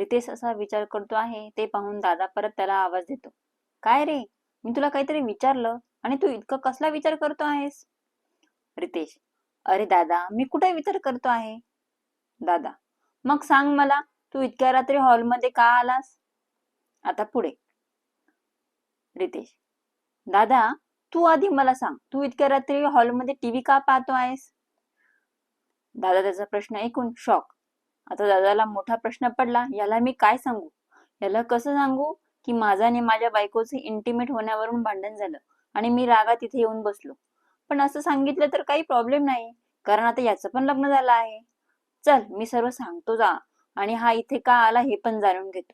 रितेश असा विचार करतो आहे ते पाहून दादा परत त्याला आवाज देतो. काय रे? मी तुला काहीतरी विचारलं आणि तू इतकं कसला विचार करतो आहेस? रितेश अरे दादा मी कुठे विचार करतो आहे? दादा मग सांग मला तू इतक्या रात्री हॉलमध्ये का आलास? आता पुढे. रितेश दादा तू आधी मला सांग तू इतक्या रात्री हॉलमध्ये टीव्ही का पाहतो आहेस? दादा त्याचा प्रश्न ऐकून शॉक आता दादाला मोठा प्रश्न पडला याला मी काय सांगू? याला कसं सांगू की माझा आणि माझ्या बायकोचे इंटिमेट होण्यावरून भांडण झालं आणि मी रागा तिथे येऊन बसलो. पण असं सांगितलं तर काही प्रॉब्लेम नाही कारण आता याचं पण लग्न झालं आहे. चल मी सर्व सांगतो जा आणि हा इथे का आला हे पण जाणून घेतो.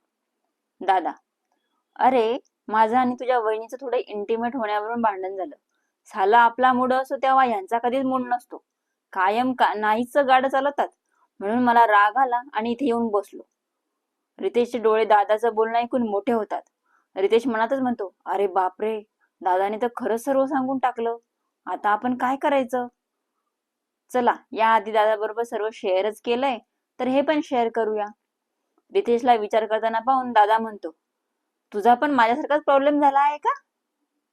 दादा अरे माझं आणि तुझ्या वहिनीचं थोडं इंटिमेट होण्यावरून भांडण झालं. साला आपला मूड असतो तेव्हा यांचा कधीच मूड नसतो. कायम का नाहीच गाडं चालवतात. म्हणून मला राग आला आणि इथे येऊन बसलो. रितेशचे डोळे दादाचं बोलणं ऐकून मोठे होतात. रितेश मनातच म्हणतो अरे बापरे दादाने तर खरंच सर्व सांगून टाकलं. आता आपण काय करायचं? चला या आधी दादाबरोबर सर्व शेअरच केलंय तर हे पण शेअर करूया. रितेशला विचार करताना पाहून दादा म्हणतो तुझा पण माझ्यासारखाच प्रॉब्लेम झाला आहे का?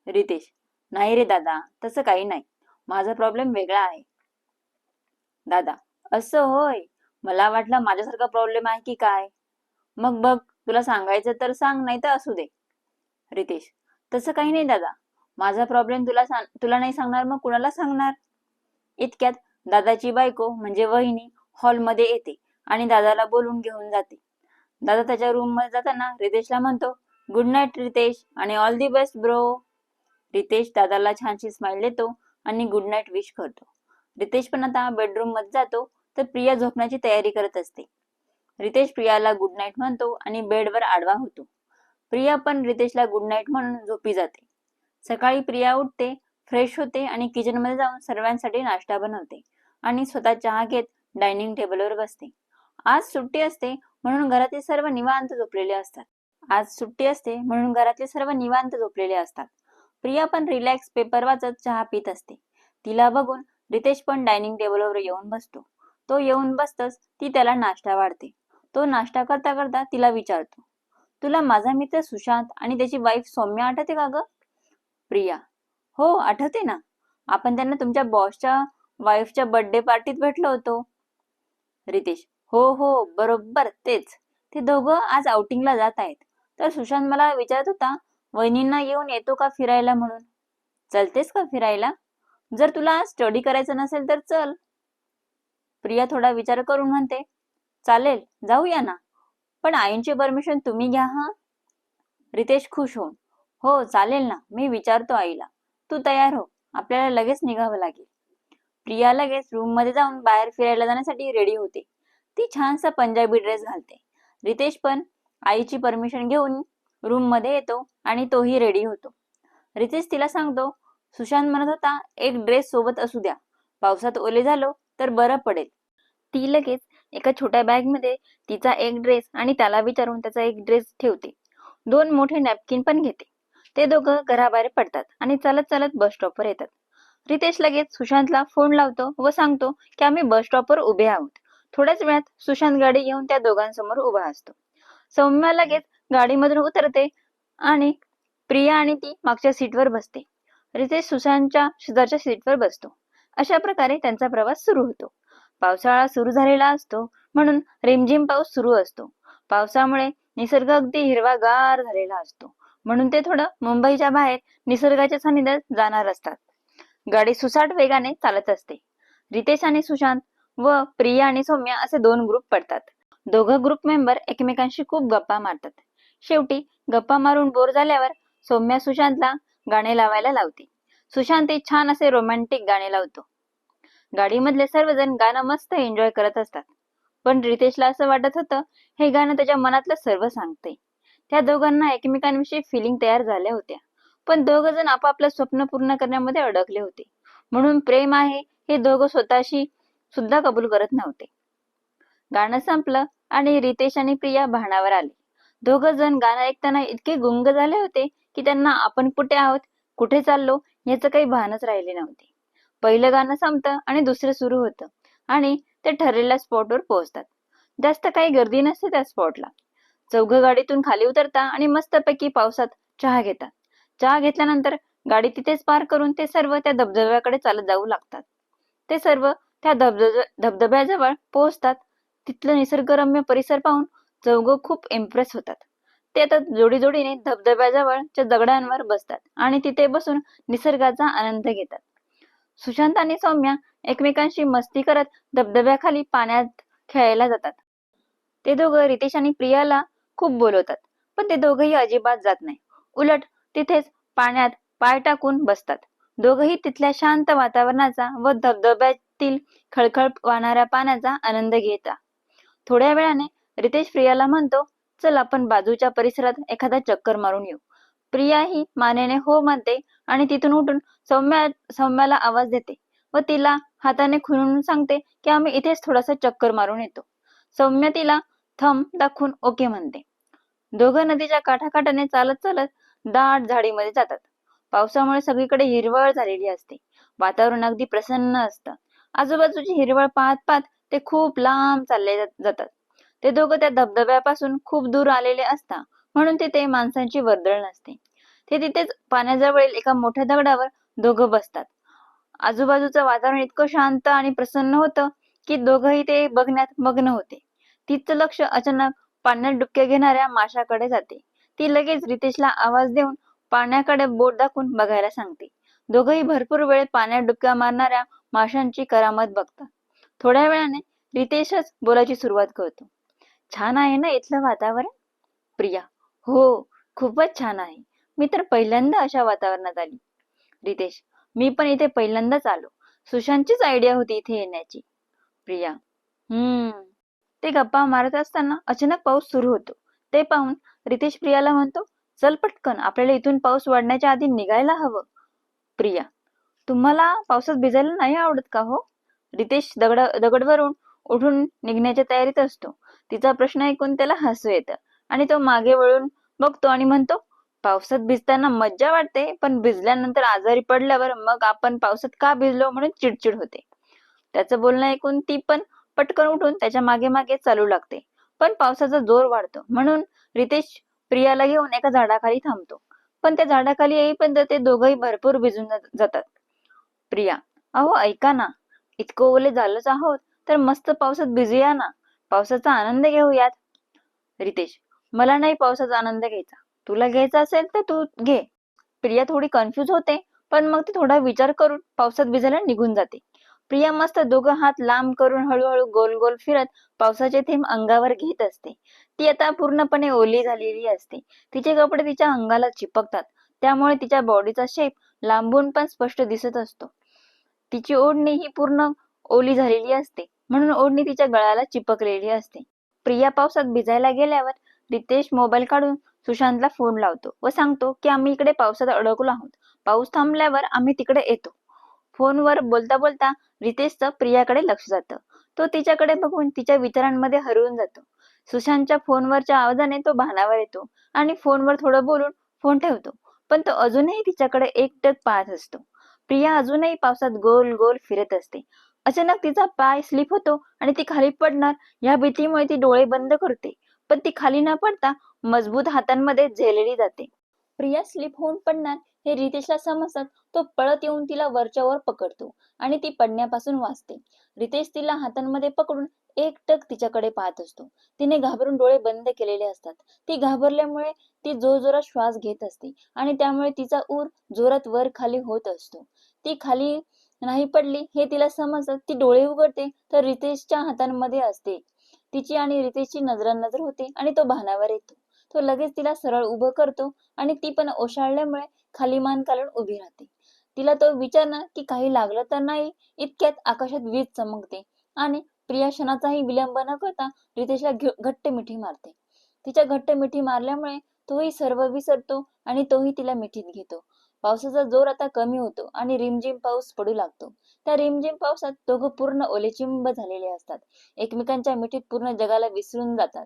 रितेश नाही रे दादा तसं काही नाही. माझा प्रॉब्लेम वेगळा आहे. दादा असं होय? मला वाटलं माझ्यासारखा प्रॉब्लेम आहे की काय? मग बघ तुला सांगायचं तर सांग नाही तर असू दे. रितेश तसं काही नाही दादा. माझा प्रॉब्लेम तुला सांग तुला नाही सांगणार मग कुणाला सांगणार? इतक्यात दादाची बायको म्हणजे वहिनी हॉलमध्ये येते आणि दादाला बोलून घेऊन जाते. दादा त्याच्या रूममध्ये जाताना रितेशला म्हणतो गुड नाईट रितेश आणि all the best bro Ritesh दादाला छानशी स्माइल देतो आणि गुड नाईट विश करतो. रितेश पण आता बेडरूममध्ये जातो तर प्रिया झोपण्याची तयारी करत असते. रितेश प्रियाला गुड नाईट म्हणतो आणि बेडवर आडवा होतो. प्रिया पण रितेशला गुड नाईट म्हणून झोपी जाते. सकाळी प्रिया उठते फ्रेश होते आणि किचनमध्ये जाऊन सर्वांसाठी नाश्ता बनवते आणि स्वतः चहा घेत डायनिंग टेबलवर बसते. आज सुट्टी असते म्हणून घरातील सर्व निवांत झोपलेले असतात. आज सुट्टी असते म्हणून घरातले सर्व निवांत झोपलेले असतात. प्रिया पण रिलॅक्स पेपर वाचत चहा पित असते. तिला बघून रितेश पण डायनिंग टेबलवर येऊन बसतो. तो येऊन बसतच ती त्याला नाश्ता वाढते. तो नाश्ता करता करता तिला विचारतो तुला माझा मित्र सुशांत आणि त्याची वाईफ सौम्या आठवते का ग? प्रिया. हो आठवते ना. आपण त्यांना तुमच्या बॉसच्या वाईफच्या बर्थडे पार्टीत भेटलो होतो. रितेश. हो हो बरोबर तेच. ते दोघं आज आउटिंगला जात आहेत. तर सुशांत मला विचारत होता वहिनींना येऊन येतो का फिरायला म्हणून? चलतेस का फिरायला? जर तुला स्टडी करायचं नसेल तर चल. प्रिया थोडा विचार करून म्हणते चालेल जाऊया ना. पण आईंची परमिशन तुम्ही घ्या हा? रितेश खुश होऊन हो चालेल ना मी विचारतो आईला. तू तयार हो आपल्याला लगेच निघावं लागेल. प्रिया लगेच रूममध्ये जाऊन बाहेर फिरायला जाण्यासाठी रेडी होते. ती छानसा पंजाबी ड्रेस घालते. रितेश पण आईची परमिशन घेऊन रूममध्ये येतो आणि तोही रेडी होतो. रितेश तिला सांगतो सुशांत म्हणत होता एक ड्रेस सोबत असू द्या. पावसात ओले झालो तर बरं पडेल. ती लगेच एका छोट्या बॅगमध्ये तिचा एक ड्रेस आणि त्याला विचारून त्याचा एक ड्रेस ठेवते. दोन मोठे नॅपकिन पण घेते. ते दोघं घराबाहेर पडतात आणि चालत चालत बस स्टॉपवर येतात. रितेश लगेच सुशांतला फोन लावतो व सांगतो की आम्ही बस स्टॉपवर उभे आहोत. थोड्याच वेळात सुशांत गाडी घेऊन त्या दोघांसमोर उभा असतो. सौम्या लगेच गाडीमधून उतरते आणि प्रिया आणि ती मागच्या सीटवर बसते. रितेश सुशांतच्या शेजारच्या सीटवर बसतो. अशा प्रकारे त्यांचा प्रवास सुरू होतो. पावसाळा सुरू झालेला असतो म्हणून रिमझिम पाऊस सुरू असतो. पावसामुळे निसर्ग अगदी हिरवागार झालेला असतो. म्हणून ते थोडं मुंबईच्या बाहेर निसर्गाच्या सानिध्यात जाणार असतात. गाडी सुसाट वेगाने चालत असते. रितेश आणि सुशांत व प्रिया आणि सौम्या असे दोन ग्रुप पडतात. दोघं ग्रुप मेंबर एकमेकांशी खूप गप्पा मारतात. शेवटी गप्पा मारून बोर झाल्यावर सौम्या सुशांतला गाणे लावायला लावते. सुशांत एक छान असे रोमॅन्टिक गाणे लावतो. गाडीमधले सर्वजण गाणं मस्त एन्जॉय करत असतात. पण रितेशला असं वाटत होतं हे गाणं त्याच्या मनातलं सर्व सांगते. त्या दोघांना एकमेकांविषयी फिलिंग तयार झाल्या होत्या. पण दोघ जण आपापलं स्वप्न पूर्ण करण्यामध्ये अडकले होते. म्हणून प्रेम आहे हे दोघं स्वतःशी सुद्धा कबूल करत नव्हते. गाणं संपलं आणि रितेश आणि प्रिया भानावर आले. दोघ जण गाणं ऐकताना इतके गुंग झाले होते की त्यांना आपण कुठे आहोत? कुठे चाललो? याचं काही भानच राहिले नव्हते. पहिलं गाणं संपतं आणि दुसरं सुरू होतं. आणि ते ठरलेल्या स्पॉटवर पोहोचतात. जास्त काही गर्दी नसते त्या स्पॉटला चौघ गाडीतून खाली उतरता आणि मस्तपैकी पावसात चहा घेतात. चहा घेतल्यानंतर गाडी तिथेच पार करून ते सर्व त्या धबधब्याकडे चालत जाऊ लागतात. ते सर्व त्या धबधब धबधब्याजवळ पोहोचतात. तिथलं निसर्गरम्य परिसर पाहून चौघ खूप इम्प्रेस होतात. ते आता जोडी जोडीने धबधब्याजवळच्या दगडांवर बसतात आणि तिथे बसून निसर्गाचा आनंद घेतात. सुशांत आणि सौम्या एकमेकांशी मस्ती करत धबधब्याखाली पाण्यात खेळायला जातात. ते दोघं रितेश आणि प्रियाला खूप बोलवतात पण ते दोघंही अजिबात जात नाही. उलट तिथेच पाण्यात पाय टाकून बसतात. दोघंही तिथल्या शांत वातावरणाचा व धबधब्यातील खळखळ वाहणाऱ्या पाण्याचा आनंद घेता. थोड्या वेळाने रितेश प्रियाला म्हणतो चल आपण बाजूच्या परिसरात एखादा चक्कर मारून येऊ. प्रिया ही मानेने हो म्हणते आणि तिथून उठून सौम्या सौम्याला आवाज देते व तिला हाताने खुणून सांगते की आम्ही इथेच थोडासा चक्कर मारून येतो. सौम्य तिला थंब दाखवून ओके म्हणते. दोघं नदीच्या काठाकाठाने चालत चालत दाट झाडीमध्ये जातात. पावसामुळे सगळीकडे हिरवळ झालेली असते. वातावरण अगदी प्रसन्न असतं. आजूबाजूची हिरवळ पाहत पाहत ते खूप लांब चालले जातात. ते दोघं त्या धबधब्यापासून खूप दूर आलेले असता म्हणून तिथे माणसांची वर्दळ नसते. ते तिथेच पाण्याजवळील एका मोठ्या दगडावर दोघं बसतात. आजूबाजूचं वातावरण इतकं शांत आणि प्रसन्न होतं की दोघंही ते बघण्यात मग्न होते. तिचं लक्ष अचानक पाण्यात डुबक्या घेणाऱ्या माशाकडे जाते. ती लगेच रितेशला आवाज देऊन पाण्याकडे बोट दाखवून बघायला सांगते. दोघंही भरपूर वेळ पाण्यात डुबक्या मारणाऱ्या माशांची करामत बघतात. थोड्या वेळाने रितेशच बोलायची सुरुवात करतो. छान आहे ना इथलं वातावरण? प्रिया हो खूपच छान आहे. मी तर पहिल्यांदा अशा वातावरणात आली. रितेश मी पण इथे पहिल्यांदाच आलो. सुशांतचीच आयडिया होती इथे येण्याची. प्रिया हम्म. ते गप्पा मारत असताना अचानक पाऊस सुरू होतो. ते पाहून रितेश प्रियाला म्हणतो चल पटकन आपल्याला इथून पाऊस वाढण्याच्या आधी निघायला हवं. प्रिया तुम्हाला पावसात भिजायला नाही आवडत का हो? रितेश दगड दगडवरून उठून निघण्याच्या तयारीत असतो. तिचा प्रश्न ऐकून त्याला हसू येतं. आणि तो मागे वळून बघतो आणि म्हणतो पावसात भिजताना मज्जा वाटते पण भिजल्यानंतर आजारी पडल्यावर मग आपण पावसात का भिजलो? म्हणून चिडचिड होते. त्याचं बोलणं ऐकून ती पण पटकन उठून त्याच्यामागे मागे चालू लागते. पण पावसाचा जोर वाढतो. म्हणून रितेश प्रियाला घेऊन एका झाडाखाली थांबतो. पण त्या झाडाखाली येईपर्यंत ते दोघंही भरपूर भिजून जातात. प्रिया अहो ऐका ना. इतकं ओले झालोच आहोत तर मस्त पावसात भिजूया ना. पावसाचा आनंद घेऊयात. रितेश मला नाही पावसाचा आनंद घ्यायचा. तुला घ्यायचा असेल तर तू घे. प्रिया थोडी कन्फ्यूज होते पण मग ती थोडा विचार करून पावसात भिजायला निघून जाते. प्रिया मस्त दोघं हात लांब करून हळूहळू गोल गोल फिरत पावसाचे थेंब अंगावर घेत असते. ती आता पूर्णपणे ओली झालेली असते. तिचे कपडे तिच्या अंगाला चिपकतात. त्यामुळे तिच्या बॉडीचा शेप लांबून पण स्पष्ट दिसत असतो. तिची ओढणी ही पूर्ण ओली झालेली असते. म्हणून ओढणी तिच्या गळ्याला चिपकलेली असते. प्रिया पावसात भिजायला गेल्यावर रितेश मोबाईल काढून सुशांतला फोन लावतो व सांगतो की आम्ही इकडे पावसात अडकलो आहोत. पाऊस थांबल्यावर आम्ही तिकडे येतो. फोनवर बोलता बोलता रितेशचं प्रियाकडे लक्ष जातं. तो तिच्याकडे बघून तिच्या विचारांमध्ये हरवून जातो. सुशांतच्या फोनवरच्या आवाजाने तो भानावर येतो आणि फोनवर थोडं बोलून फोन ठेवतो. पण तो अजूनही तिच्याकडे एकटक पाहत असतो. प्रिया अजूनही पावसात गोल गोल फिरत असते. अचानक तिचा पाय स्लिप होतो आणि ती खाली पडणार. या भीतीमुळे ती डोळे बंद करते. पण ती खाली न पडता मजबूत हातांमध्ये झेलली जाते. प्रिया स्लिप होऊन पडणार हे रितेशला समजतात. तो पळत येऊन तिला वरच्या वर पकडतो आणि ती पडण्यापासून वाचते. रितेश तिला हातांमध्ये पकडून एकटक तिच्याकडे पाहत असतो. तिने घाबरून डोळे बंद केलेले असतात. ती घाबरल्यामुळे ती जोरजोरात श्वास घेत असते आणि त्यामुळे तिचा ऊर जोरात वर खाली होत असतो. ती खाली नाही पडली हे तिला समजत ती डोळे उघडते तर रितेशच्या हातांमध्ये असते. तिची आणि रितेशची नजरानजर होते आणि तो भानावर येतो. तो लगेच तिला सरळ उभं करतो आणि ती पण ओशाळल्यामुळे खाली मान घालून उभी राहते. तिला तो विचारणार की काही लागलं तर नाही? इतक्यात आकाशात वीज चमकते आणि प्रिया क्षणाचाही विलंब न करता रितेशला घट्ट मिठी मारते. तिच्या घट्ट मिठी मारल्यामुळे तोही सर्व विसरतो आणि तोही तिला मिठीत घेतो. पावसाचा जोर आता कमी होतो आणि रिमझिम पाऊस पडू लागतो. त्या रिमझिम पावसात दोघं पूर्ण ओलेचिंब झालेले असतात. एकमेकांच्या मिठीत पूर्ण जगाला विसरून जातात.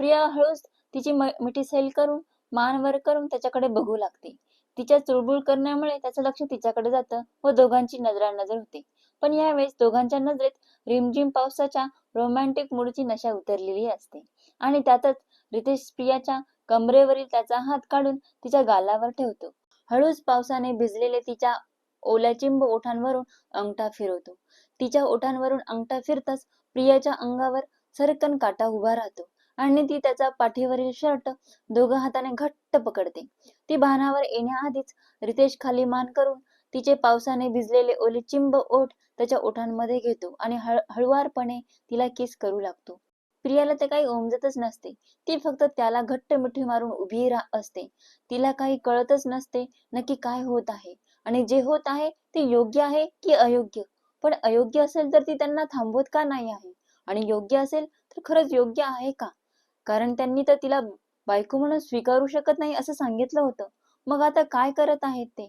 प्रिया हळूच तिची मिठी सैल करून मान वर करून त्याच्याकडे बघू लागते. तिच्या चुळबुळ करण्यामुळे त्याचं लक्ष तिच्याकडे जातं व दोघांची नजरानजर होते. पण यावेळेस दोघांच्या नजरेत रिमझिम पावसाच्या रोमॅन्टिक मूडची नशा उतरलेली असते. आणि त्यातच रितेश प्रियाच्या कमरेवरील त्याचा हात काढून तिच्या गालावर ठेवतो. हळूच पावसाने भिजलेले तिच्या ओल्या चिंब ओठांवरून अंगठा फिरवतो. तिच्या ओठांवरून अंगठा फिरताच प्रियाच्या अंगावर सरकन काटा उभा राहतो आणि ती त्याचा पाठीवरील शर्ट दोघं हाताने घट्ट पकडते. ती भानावर येण्याआधीच रितेश खाली मान करून तिचे पावसाने भिजलेले ओले चिंब ओठ त्याच्या ओठांमध्ये घेतो आणि हळ हळुवारपणे तिला किस करू लागतो. प्रियाला ते काही उमजतच नसते. ती फक्त त्याला घट्ट मिठी मारून उभी रा असते. तिला काही कळतच नसते नक्की काय होत आहे. आणि जे होत आहे ते योग्य आहे की अयोग्य? पण अयोग्य असेल तर ती त्यांना थांबवत का नाही आहे? आणि योग्य असेल तर खरंच योग्य आहे का? कारण त्यांनी तर तिला बायको म्हणून स्वीकारू शकत नाही असं सांगितलं होतं. मग आता काय करत आहेत ते?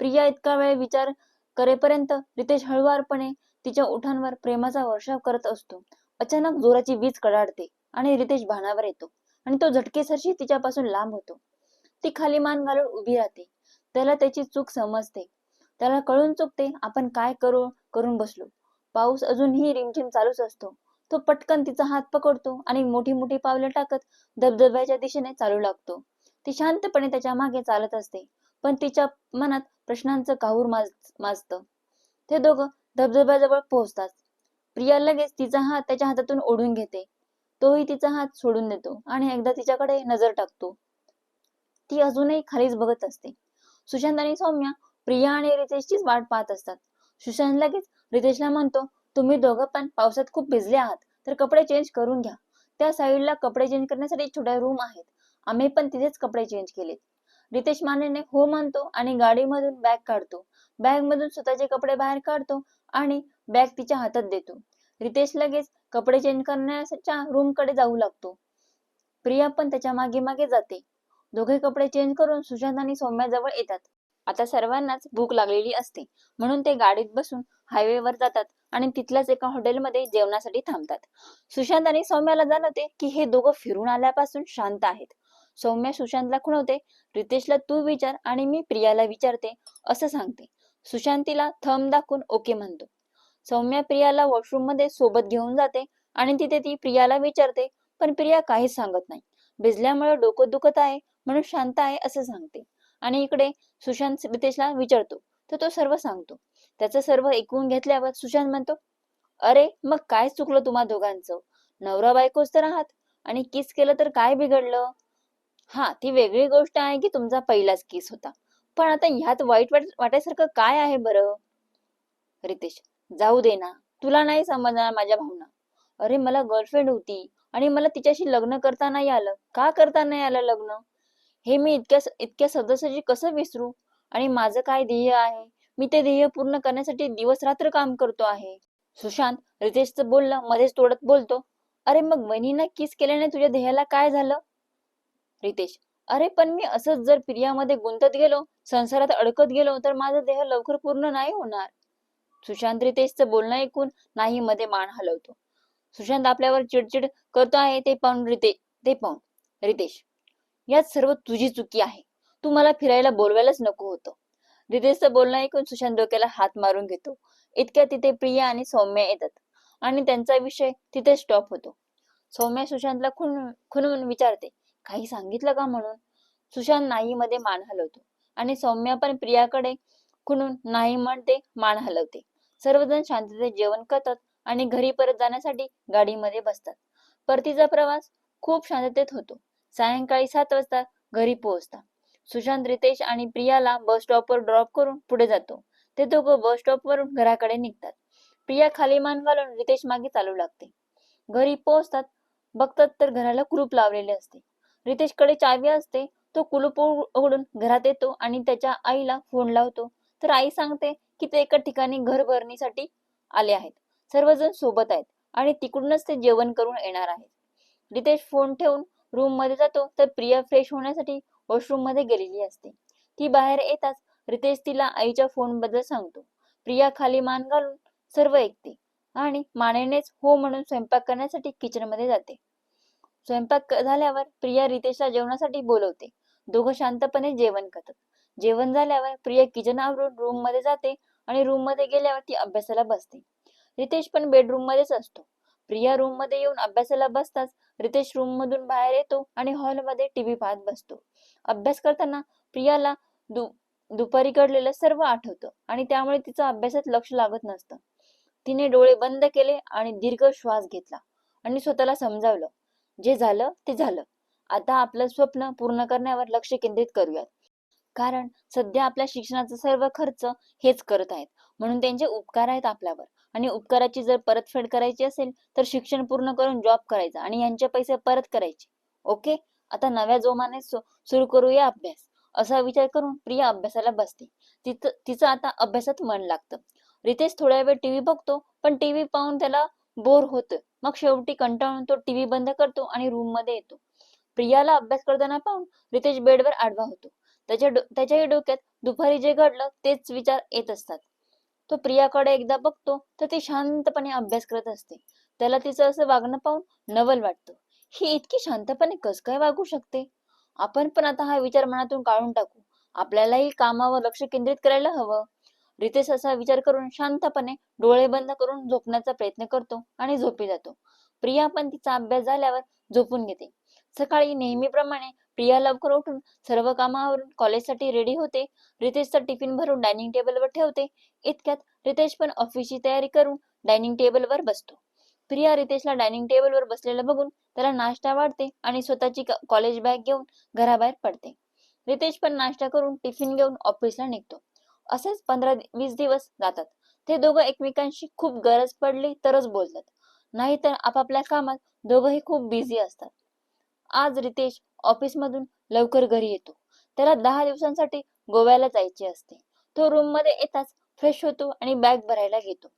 प्रिया इतका वेळ विचार करेपर्यंत रितेश हळुवारपणे तिच्या ओठांवर प्रेमाचा वर्षाव करत असतो. अचानक जोराची वीज कडाडते आणि रितेश भानावर येतो आणि तो झटकेसरशी तिच्यापासून लांब होतो. ती खाली मान घालून उभी राहते. त्याला त्याची चूक समजते. त्याला कळून चुकते आपण काय करू करून बसलो. पाऊस अजूनही रिमझिम चालूच असतो. तो पटकन तिचा हात पकडतो आणि मोठी मोठी पावलं टाकत धबधब्याच्या दिशेने चालू लागतो. ती शांतपणे त्याच्यामागे चालत असते पण तिच्या मनात प्रश्नांचं काहूर माज माजतं. ते दोघं धबधब्याजवळ पोहोचतात. प्रिया लगेच तिचा हात त्याच्या हातातून ओढून घेते. तोही तिचा हात सोडून देतो आणि एकदा तिच्याकडे नजर टाकतो. ती अजूनही खालीच बघत असते. सुशांत आणि सौम्या प्रिया आणि रितेशचीच वाट पाहत असतात. सुशांत लगेच रितेशला म्हणतो तुम्ही दोघं पण पावसात खूप भिजले आहात तर कपडे चेंज करून घ्या. त्या साईडला कपडे चेंज करण्यासाठी छोट्या रूम आहेत. आम्ही पण तिथेच कपडे चेंज केलेत. रितेश मानेने हो म्हणतो आणि गाडीमधून बॅग काढतो. बॅग मधून स्वतःचे कपडे बाहेर काढतो आणि बॅग तिच्या हातात देतो. रितेश लगेच कपडे चेंज करण्याच्या रूमकडे जाऊ लागतो. प्रिया पण त्याच्यामागे मागे जाते. दोघे कपडे चेंज करून सुशांत आणि सौम्याजवळ येतात. आता सर्वांनाच भूक लागलेली असते. म्हणून ते गाडीत बसून हायवेवर जातात आणि तिथल्याच एका हॉटेलमध्ये जेवणासाठी थांबतात. सुशांत आणि सौम्याला जाणवते की हे दोघं फिरून आल्यापासून शांत आहेत. सौम्या सुशांतला खुणवते रितेशला तू विचार आणि मी प्रियाला विचारते असं सांगते. सुशांतीला थम थंब दाखवून ओके म्हणतो. सौम्या प्रियाला वॉशरूममध्ये सोबत घेऊन जाते आणि तिथे ती प्रियाला विचारते पण प्रिया काहीच सांगत नाही. भिजल्यामुळे डोकं दुखत आहे म्हणून शांत आहे असं सांगते. आणि इकडे सुशांत रितेशला विचारतो. तर तो सर्व सांगतो. त्याचं सर्व ऐकून घेतल्यावर सुशांत म्हणतो अरे मग काय चुकलं तुम्हा दोघांचं? नवरा बायकोच तर आहात. आणि किस केलं तर काय बिघडलं? हा ती वेगळी गोष्ट आहे की तुमचा पहिलाच किस होता. पण आता ह्यात वाईट वाट वाटायसारखं काय आहे बरं? रितेश जाऊ दे ना. तुला नाही समजणार माझ्या भावना. अरे मला गर्लफ्रेंड होती आणि मला तिच्याशी लग्न करता नाही आलं. का करता नाही आलं लग्न? हे मी इतक्या इतक्या सदस्याची कसं विसरू? आणि माझं काय ध्येय आहे? मी ते ध्येय पूर्ण करण्यासाठी दिवस रात्र काम करतो आहे. सुशांत रितेशचं बोलणं मध्येच तोडत बोलतो. अरे मग वहिनीनं किस केल्याने तुझ्या ध्येयाला काय झालं? रितेश अरे पण मी असंच जर प्रियामध्ये गुंतत गेलो संसारात अडकत गेलो तर माझा देह लवकर पूर्ण नाही होणार. सुशांत रितेशचं बोलणं ऐकून नाही मध्ये मान हलवतो. सुशांत आपल्यावर चिडचिड करतो आहे ते पाहून रिते ते पाहून. रितेश यात सर्व तुझी चुकी आहे. तू मला फिरायला बोलवायलाच नको होतं. रितेशचं बोलणं ऐकून सुशांत डोक्याला हात मारून घेतो. इतक्या तिथे प्रिया आणि सौम्या येतात आणि त्यांचा विषय तिथे स्टॉप होतो. सौम्या सुशांतला खुन खुनवून विचारते काही सांगितलं का म्हणून? सुशांत नाही मध्ये मान हलवतो आणि सौम्या पण प्रियाकडे खुणून नाही म्हणते मान हलवते. सर्वजण शांततेत जेवण करतात आणि घरी परत जाण्यासाठी गाडीमध्ये बसतात. परतीचा प्रवास खूप शांततेत होतो. सायंकाळी सात वाजता घरी पोहोचतात. सुशांत रितेश आणि प्रियाला बस स्टॉपवर ड्रॉप करून पुढे जातो. ते दोघं बस स्टॉपवरून घराकडे निघतात. प्रिया खाली मान घालून रितेश मागे चालू लागते. घरी पोहोचतात बघतात तर घराला कुरूप लावलेले असते. रितेशकडे चावी असते तो कुलूप उघडून घरात येतो आणि त्याच्या आईला फोन लावतो. तर आई सांगते की ते एका ठिकाणी घर भरणीसाठी आले आहेत. सर्वजण सोबत आहेत आणि तिकडूनच ते जेवण करून येणार आहेत. रितेश फोन ठेवून रूममध्ये जातो तर प्रिया फ्रेश होण्यासाठी वॉशरूममध्ये गेलेली असते. ती बाहेर येताच रितेश तिला आईच्या फोनबद्दल सांगतो. प्रिया खाली मान घालून सर्व ऐकते आणि मानेनेच हो म्हणून स्वयंपाक करण्यासाठी किचनमध्ये जाते. स्वयंपाक झाल्यावर प्रिया रितेशला जेवणासाठी बोलवते. दोघं शांतपणे जेवण करतात. जेवण झाल्यावर प्रिया किचन आवरून रूममध्ये जाते आणि रूममध्ये गेल्यावर ती अभ्यासाला बसते. रितेश पण बेडरूम मध्येच असतो. प्रिया रूममध्ये येऊन अभ्यासाला बसताच रितेश रूम मधून बाहेर येतो आणि हॉलमध्ये टीव्ही पाहत बसतो. अभ्यास करताना प्रियाला दु दुपारी घडलेलं सर्व आठवतं आणि त्यामुळे तिचं अभ्यासात लक्ष लागत नसतं. तिने डोळे बंद केले आणि दीर्घ श्वास घेतला आणि स्वतःला समजावलं. जे झालं ते झालं. आता आपलं स्वप्न पूर्ण करण्यावर लक्ष केंद्रित करूयात. कारण सध्या आपल्या शिक्षणाचा सर्व खर्च हेच करत आहेत. म्हणून त्यांचे उपकार आहेत आपल्यावर. आणि उपकाराची जर परतफेड करायची असेल तर शिक्षण पूर्ण करून जॉब करायचा आणि यांचे पैसे परत करायचे. ओके? आता नव्या जोमाने सुरू करूया अभ्यास. असा विचार करून प्रिया अभ्यासाला बसते. तिचं तिचं आता अभ्यासात मन लागतं. रितेश थोड्या वेळ टीव्ही बघतो पण टीव्ही पाहून त्याला बोर होतं मग शेवटी कंटाळून तो टीव्ही बंद करतो आणि रूममध्ये येतो. प्रियाला अभ्यास करताना पाहून रितेश बेडवर आडवा होतो. त्याच्या डो त्याच्याही डोक्यात दुपारी जे घडलं तेच विचार येत असतात. तो प्रियाकडे एकदा बघतो तर ती शांतपणे अभ्यास करत असते. त्याला तिचं असं वागणं पाहून नवल वाटतं. ही इतकी शांतपणे कस काय वागू शकते? आपण पण आता हा विचार मनातून काढून टाकू. आपल्यालाही कामावर लक्ष केंद्रित करायला हवं. रितेश असा विचार करून शांतपणे डोळे बंद करून झोपण्याचा प्रयत्न करतो आणि झोपी जातो. प्रिया पण तिचा अभ्यास झाल्यावर झोपून घेते. सकाळी नेहमीप्रमाणे प्रिया लवकर उठून सर्व कामावरून कॉलेजसाठी रेडी होते. रितेशचा टिफिन भरून डायनिंग टेबलवर ठेवते. इतक्यात रितेश पण ऑफिसची तयारी करून डायनिंग टेबलवर बसतो. प्रिया रितेशला डायनिंग टेबलवर बसलेला बघून त्याला नाश्ता वाढते आणि स्वतःची कॉलेज बॅग घेऊन घराबाहेर पडते. रितेश पण नाश्ता करून टिफिन घेऊन ऑफिसला निघतो. असेच पंधरा वीस दिवस जातात. ते दोघं एकमेकांशी खूप गरज पडली तरच बोलतात. नाहीतर आपापल्या कामात दोघंही खूप बिझी असतात. आज रितेश ऑफिस मधून लवकर घरी येतो. त्याला दहा दिवसांसाठी गोव्याला जायचे असते. तो रूममध्ये येताच फ्रेश होतो आणि बॅग भरायला घेतो.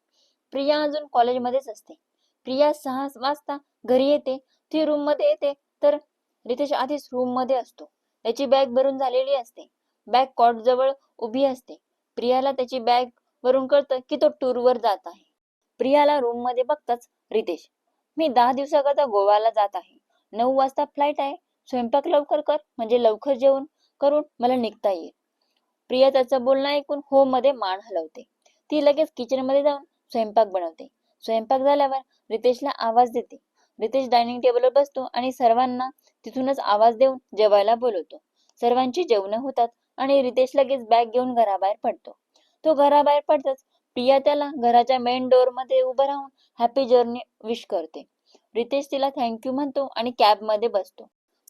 प्रिया अजून कॉलेजमध्येच असते. प्रिया सहा वाजता घरी येते. ती रूममध्ये येते तर रितेश आधीच रूममध्ये असतो. त्याची बॅग भरून झालेली असते. बॅग कॉट जवळ उभी असते. प्रियाला त्याची बॅग वरून कळतं की तो टूर वर जात आहे. प्रियाला रूममध्ये बघताच रितेश मी दहा दिवसाकरता गोव्याला जात आहे. नऊ वाजता फ्लाईट आहे. स्वयंपाक लवकर कर म्हणजे लवकर जेवण करून मला निघता येईल प्रिया त्याचं बोलणं ऐकून हो मध्ये मान हलवते. ती लगेच किचनमध्ये जाऊन स्वयंपाक बनवते. स्वयंपाक झाल्यावर रितेशला आवाज देते. रितेश डायनिंग टेबलवर बसतो आणि सर्वांना तिथूनच आवाज देऊन जेवायला बोलवतो. सर्वांची जेवण होतात. आणि रितेश लगेच बॅग घेऊन घराबाहेर पडतो. तो घराबाहेर पडताच प्रिया त्याला घराच्या मेन डोअरमध्ये उभं राहून हॅपी जर्नी विश करते. रितेश तिला थँक्यू म्हणतो आणि कॅबमध्ये बसतो.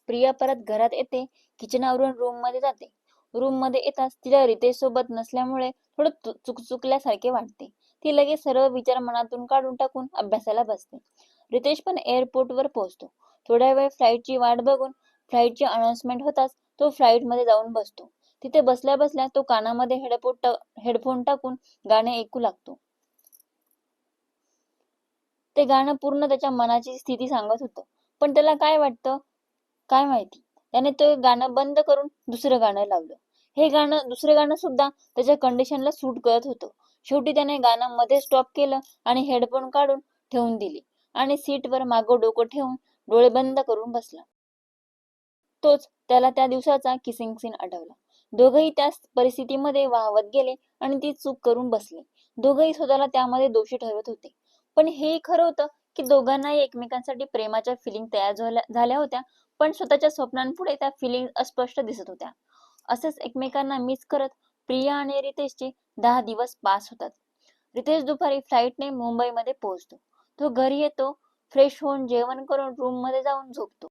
प्रिया परत घरात येते किचनावरून रूममध्ये जाते. रूममध्ये येताच तिला रितेश सोबत नसल्यामुळे थोडं चुकचुकल्यासारखे वाटते. ती लगेच सर्व विचार मनातून काढून टाकून अभ्यासाला बसते. रितेश पण एअरपोर्ट वर पोहोचतो. थोड्या वेळ फ्लाईटची वाट बघून फ्लाईटची अनाउन्समेंट होताच तो फ्लाईटमध्ये जाऊन बसतो. तिथे बसल्या बसल्या तो कानामध्ये हेडफोन हेडफोन टाकून गाणे ऐकू लागतो. ते गाणं पूर्ण त्याच्या मनाची स्थिती सांगत होतं. पण त्याला काय वाटतं? काय माहिती? त्याने ते गाणं बंद करून दुसरं गाणं लावलं. हे गाणं दुसरं गाणं सुद्धा त्याच्या कंडिशनला सूट करत होतं. शेवटी त्याने गाणं मध्ये स्टॉप केलं आणि हेडफोन काढून ठेवून दिली. आणि सीटवर मागं डोकं ठेवून डोळे बंद करून बसला. तोच त्याला त्या दिवसाचा किसिंग सीन आठवला. दोघंही त्या परिस्थितीमध्ये वाहवत गेले आणि ती चूक करून बसले. दोघंही स्वतःला त्यामध्ये दोषी ठरवत होते. पण हे खरं होतं की दोघांनाही एकमेकांसाठी प्रेमाच्या फिलिंग तयार झाल्या होत्या पण स्वतःच्या स्वप्नांपुढे त्या फिलिंग अस्पष्ट दिसत होत्या. असेच एकमेकांना मिस करत प्रिया आणि रितेशचे दहा दिवस पास होतात. रितेश दुपारी फ्लाईटने मुंबईमध्ये पोहोचतो. तो घरी येतो फ्रेश होऊन जेवण करून रूममध्ये जाऊन झोपतो.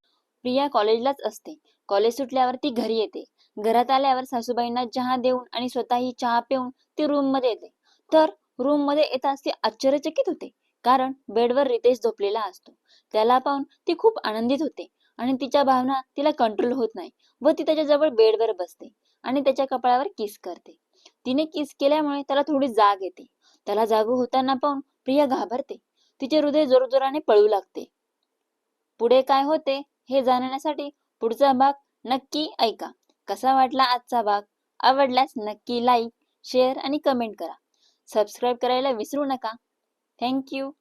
प्रिया कॉलेजलाच असते. कॉलेज सुटल्यावर ती घरी येते. घरात आल्यावर सासूबाईंना चहा देऊन आणि स्वतःही चहा पिऊन ती रूममध्ये येते. तर रूममध्ये येताच ती आश्चर्यचकित होते. कारण बेडवर रितेश झोपलेला असतो. त्याला पाहून ती खूप आनंदित होते आणि तिच्या भावना तिला कंट्रोल होत नाही व ती त्याच्याजवळ बेडवर बसते आणि त्याच्या कपाळावर किस करते. तिने किस केल्यामुळे त्याला थोडी जाग येते. त्याला जागू होताना पाहून प्रिया घाबरते. तिचे हृदय जोरजोराने पळू लागते. पुढे काय होते हे जाणण्यासाठी पुढचा भाग नक्की ऐका. कसा वाटला आजचा भाग? आवडल्यास नक्की लाईक शेअर आणि कमेंट करा. सबस्क्राईब करायला विसरू नका. थँक्यू